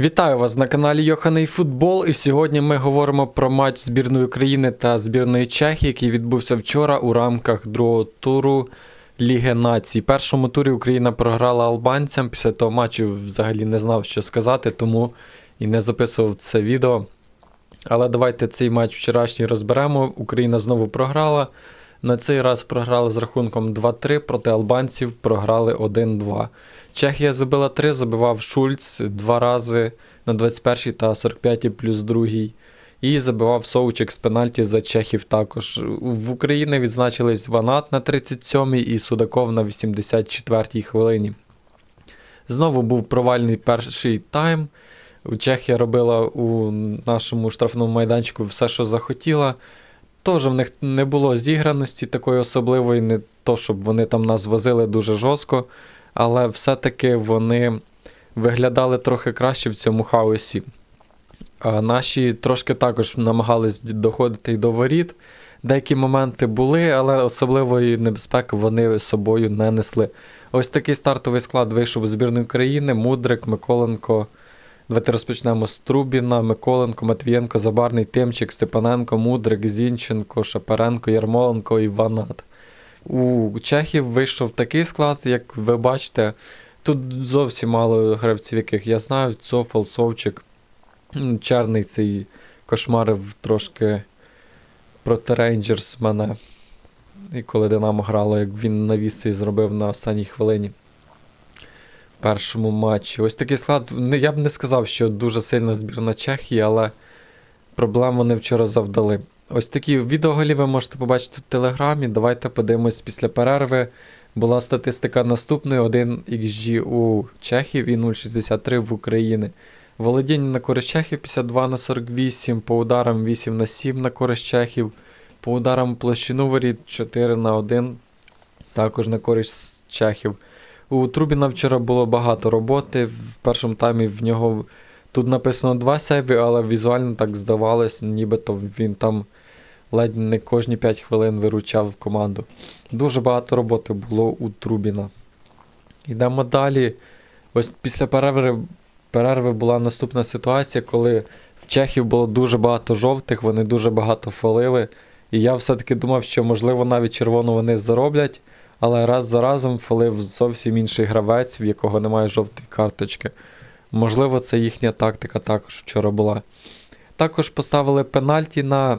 Вітаю вас на каналі Йоханий Футбол. І сьогодні ми говоримо про матч збірної України та збірної Чехії, який відбувся вчора у рамках другого туру Ліги Націй. В першому турі Україна програла албанцям. Після того матчу взагалі не знав, що сказати, тому і не записував це відео. Але давайте цей матч вчорашній розберемо. Україна знову програла. На цей раз програли з рахунком 2-3 проти албанців програли 1-2. Чехія забила 3, забивав Шульц два рази на 21 та 45 плюс 2. І забивав Соучик з пенальті за Чехів також. В Україні відзначились Ванат на 37-й і Судаков на 84-й хвилині. Знову був провальний перший тайм. Чехія робила у нашому штрафному майданчику все, що захотіла. Теж в них не було зіграності такої особливої, не то, щоб вони там нас возили дуже жорстко, але все-таки вони виглядали трохи краще в цьому хаосі. А наші трошки також намагались доходити й до воріт. Деякі моменти були, але особливої небезпеки вони собою не несли. Ось такий стартовий склад вийшов у збірної України: Мудрик, Миколенко. Давайте розпочнемо з Трубіна, Миколенко, Матвієнко, Забарний, Тимчик, Степаненко, Мудрик, Зінченко, Шапаренко, Ярмоленко і Ванат. У Чехів вийшов такий склад, як ви бачите. Тут зовсім мало гравців, яких я знаю. Цофал, Совчик. Черний цей кошмарив трошки проти Рейнджерс мене. І коли Динамо грало, як він навіс цей зробив на останній хвилині першому матчі. Ось такий склад. Я б не сказав, що дуже сильна збірна Чехії, але проблем вони вчора завдали. Ось такі відеоголі ви можете побачити в Телеграмі. Давайте подивимось після перерви. Була статистика наступною: 1 XG у Чехів і 0,63 в Україні. Володіння на користь Чехів 52 на 48, по ударам 8 на 7 на користь Чехів, по ударам площину воріт 4 на 1, також на користь Чехів. У Трубіна вчора було багато роботи. В першому таймі в нього тут написано два сейви, але візуально так здавалось, нібито він там ледь не кожні 5 хвилин виручав команду. Дуже багато роботи було у Трубіна. Йдемо далі. Ось після перерви, перерви була наступна ситуація, коли в Чехів було дуже багато жовтих, вони дуже багато фалили. І я все-таки думав, що можливо навіть червону вони зароблять. Але раз за разом фалив зовсім інший гравець, в якого немає жовтої карточки. Можливо, це їхня тактика також вчора була. Також поставили пенальті на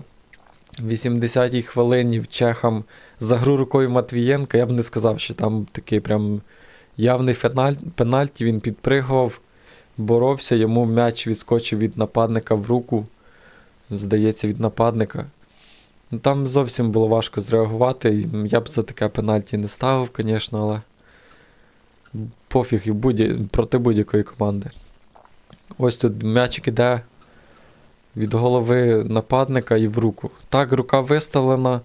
80-й хвилині в Чехам за гру рукою Матвієнка. Я б не сказав, що там такий прям явний пенальті. Він підпригував, боровся, йому м'яч відскочив від нападника в руку. Здається, від нападника. Ну, Там зовсім було важко зреагувати. Я б за таке пенальті не ставив, звісно, але пофіг і будь проти будь-якої команди. Ось тут м'ячик іде від голови нападника і в руку. Так, рука виставлена,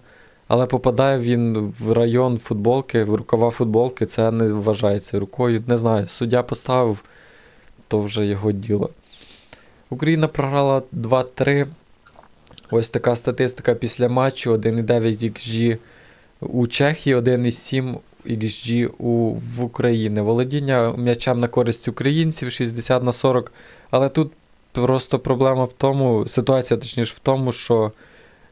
але попадає він в район футболки, в рукава футболки, це не вважається рукою. Не знаю, суддя поставив, то вже його діло. Україна програла 2-3. Ось така статистика після матчу: 1,9 XG у Чехії, 1,7 XG у, в Україні. Володіння м'ячем на користь українців 60 на 40. Але тут просто проблема в тому, ситуація точніше в тому, що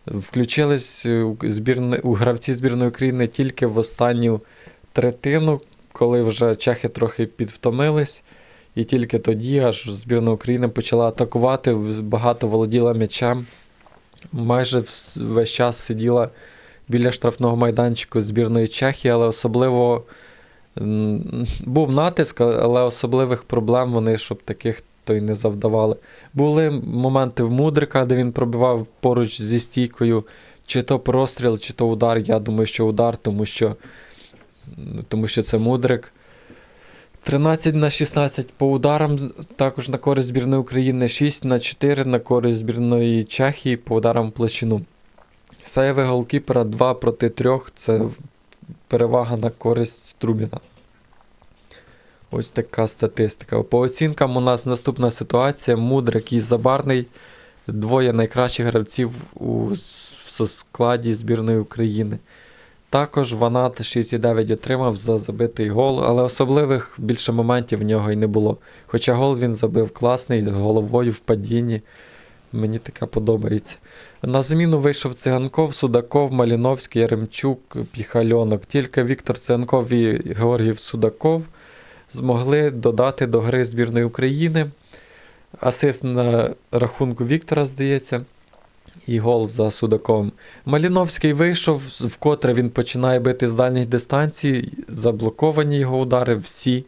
включились збірни, у гравці збірної України тільки в останню третину, коли вже чехи трохи підвтомились. І тільки тоді аж збірна України почала атакувати, багато володіла м'ячем майже весь час сиділа біля штрафного майданчику збірної Чехії, але особливо був натиск, але особливих проблем вони, щоб таких то й не завдавали. Були моменти в Мудрика, де він пробивав поруч зі стійкою, чи то простріл, чи то удар. Я думаю, що удар, тому що, тому що це Мудрик. 13 на 16 по ударам, також на користь збірної України, 6 на 4 на користь збірної Чехії по ударам в площину. Сейви голкіпера 2 проти 3 це перевага на користь Трубіна. Ось така статистика. По оцінкам у нас наступна ситуація. Мудрик і Забарний. Двоє найкращих гравців у складі збірної України. Також Ванат 6,9 отримав за забитий гол, але особливих більше моментів в нього й не було. Хоча гол він забив класний, головою в падінні. Мені таке подобається. На заміну вийшов Циганков, Судаков, Маліновський, Яремчук, Піхальонок. Тільки Віктор Циганков і Георгій Судаков змогли додати до гри збірної України. Асист на рахунку Віктора, здається, і гол за Судаковим. Маліновський вийшов, вкотре він починає бити з дальніх дистанцій, заблоковані його удари всі.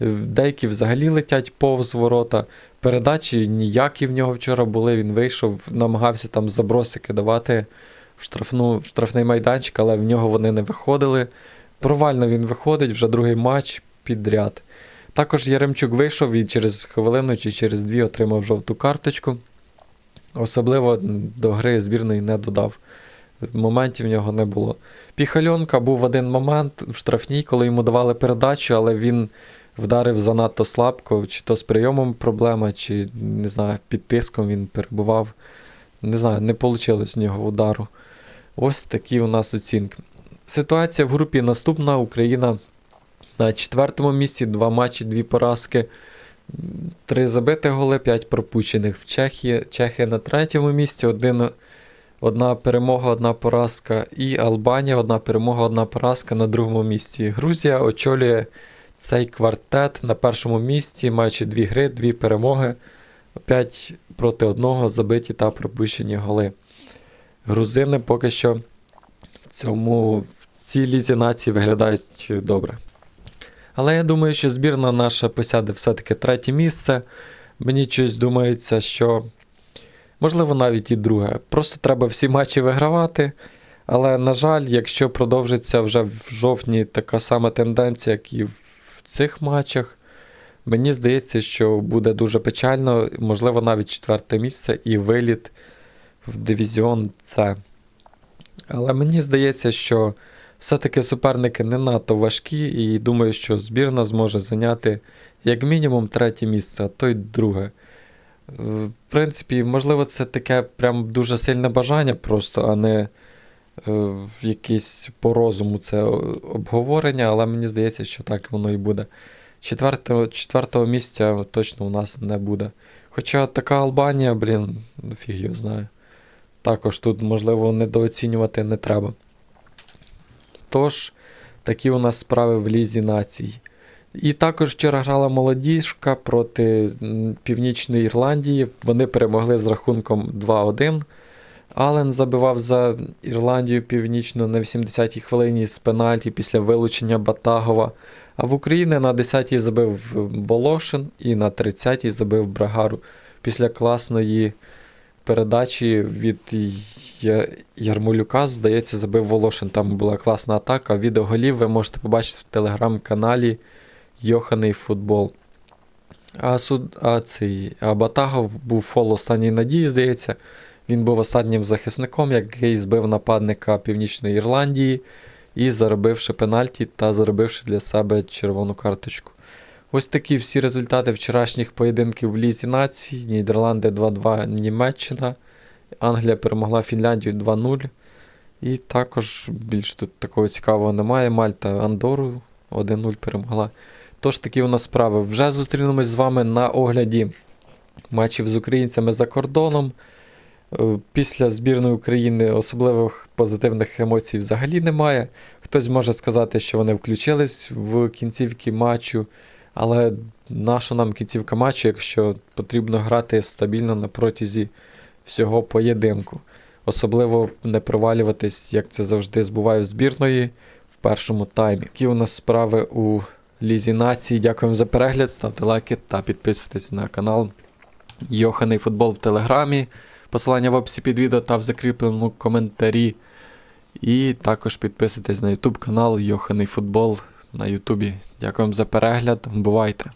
Деякі взагалі летять повз ворота. Передачі ніякі в нього вчора були. Він вийшов, намагався там забросики давати в, штрафну, в штрафний майданчик, але в нього вони не виходили. Провально він виходить вже другий матч підряд. Також Яремчук вийшов і через хвилину чи через дві отримав жовту карточку. Особливо до гри збірної не додав. Моментів в нього не було. Піхальонка був один момент в штрафній, коли йому давали передачу, але він вдарив занадто слабко, чи то з прийомом проблема, чи не знаю, під тиском він перебував. Не знаю, не вийшло з нього удару. Ось такі у нас оцінки. Ситуація в групі наступна. Україна на четвертому місці, два матчі, дві поразки. Три забити голи, п'ять пропущених в Чехії. Чехія на третьому місці, один, одна перемога, одна поразка. І Албанія, одна перемога, одна поразка на другому місці. Грузія очолює цей квартет на першому місці, маючи дві гри, дві перемоги. 5 проти одного забиті та пропущені голи. Грузини поки що в цьому в цій лізі нації виглядають добре. Але я думаю, що збірна наша посяде все-таки третє місце. Мені щось думається, що можливо навіть і друге. Просто треба всі матчі вигравати. Але, на жаль, якщо продовжиться вже в жовтні така сама тенденція, як і в цих матчах, мені здається, що буде дуже печально, можливо, навіть четверте місце і виліт в дивізіон С. Але мені здається, що все-таки суперники не надто важкі, і думаю, що збірна зможе зайняти як мінімум третє місце, а то й друге. В принципі, можливо, це таке прям дуже сильне бажання, просто, а не е, якесь по розуму це обговорення, але мені здається, що так воно і буде. Четвертого, четвертого місця точно у нас не буде. Хоча така Албанія, блін, фіг його знаю. Також тут, можливо, недооцінювати не треба. Тож, такі у нас справи в Лізі націй. І також вчора грала молодіжка проти Північної Ірландії. Вони перемогли з рахунком 2-1. Ален забивав за Ірландію Північну на 80-й хвилині з пенальті після вилучення Батагова. А в Україні на 10-й забив Волошин і на 30-й забив Брагару після класної передачі від Ярмолюка, здається, забив Волошин. Там була класна атака. Відео голів ви можете побачити в телеграм-каналі Йоханий Футбол. А суд, а цей а Батагов був фол останньої надії, здається. Він був останнім захисником, який збив нападника Північної Ірландії і заробивши пенальті та заробивши для себе червону карточку. Ось такі всі результати вчорашніх поєдинків в Лізі націй. Нідерланди 2-2 Німеччина. Англія перемогла Фінляндію 2-0. І також більш тут такого цікавого немає. Мальта Андору 1-0 перемогла. Тож такі у нас справи. Вже зустрінемось з вами на огляді матчів з українцями за кордоном. Е, Після збірної України особливих позитивних емоцій взагалі немає. Хтось може сказати, що вони включились в кінцівки матчу. Але наша нам кінцівка матчу, якщо потрібно грати стабільно на протязі всього поєдинку. Особливо не провалюватись, як це завжди збуває в збірної в першому таймі. Які у нас справи у Лізі нації. Дякуємо за перегляд, ставте лайки та підписуйтесь на канал Йоханий Футбол в Телеграмі. Посилання в описі під відео та в закріпленому коментарі. І також підписуйтесь на YouTube канал Йоханий Футбол на Ютубі. Дякуємо за перегляд. Бувайте!